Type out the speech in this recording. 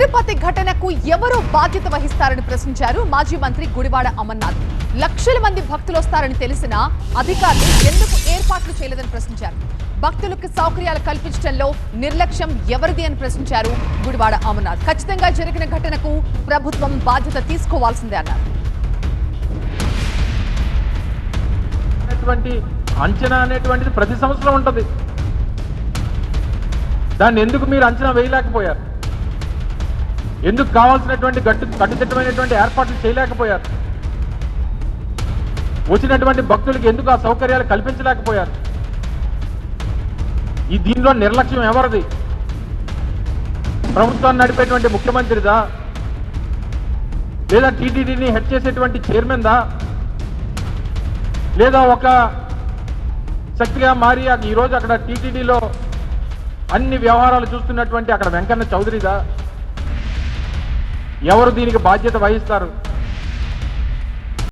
తిరుపతి ఘటనకు ఎవరు బాధ్యత వహిస్తారని ప్రశ్నించారు మాజీ మంత్రి గుడివాడ అమర్నాథ్. లక్షల మంది భక్తులు వస్తారని తెలిసినా అధికారులు ఎందుకు ఏర్పాట్లు చేయలేదని ప్రశ్నించారు. భక్తులకు సౌకర్యాలు కల్పించడంలో నిర్లక్ష్యం ఎవరిది అని ప్రశ్నించారు గుడివాడ అమర్నాథ్. ఖచ్చితంగా జరిగిన ఘటనకు ప్రభుత్వం బాధ్యత తీసుకోవాల్సిందే అన్నారు. అంచనా అనేటువంటిది ప్రతి సంవత్సరం ఉంటుంది. దాన్ని ఎందుకు మీరు అంచనా వేయలేకపోయారు? ఎందుకు కావాల్సినటువంటి గట్టు కట్టుదిట్టమైనటువంటి ఏర్పాట్లు చేయలేకపోయారు? వచ్చినటువంటి భక్తులకు ఎందుకు ఆ సౌకర్యాలు కల్పించలేకపోయారు? ఈ దీనిలో నిర్లక్ష్యం ఎవరిది? ప్రభుత్వాన్ని నడిపేటువంటి ముఖ్యమంత్రిదా? లేదా టీటీడీని హెడ్ చేసేటువంటి చైర్మన్ దా లేదా ఒక శక్తిగా మారి ఈరోజు అక్కడ టీటీడీలో అన్ని వ్యవహారాలు చూస్తున్నటువంటి అక్కడ వెంకన్న చౌదరిదా? ఎవరు దీనికి బాధ్యత వహిస్తారు?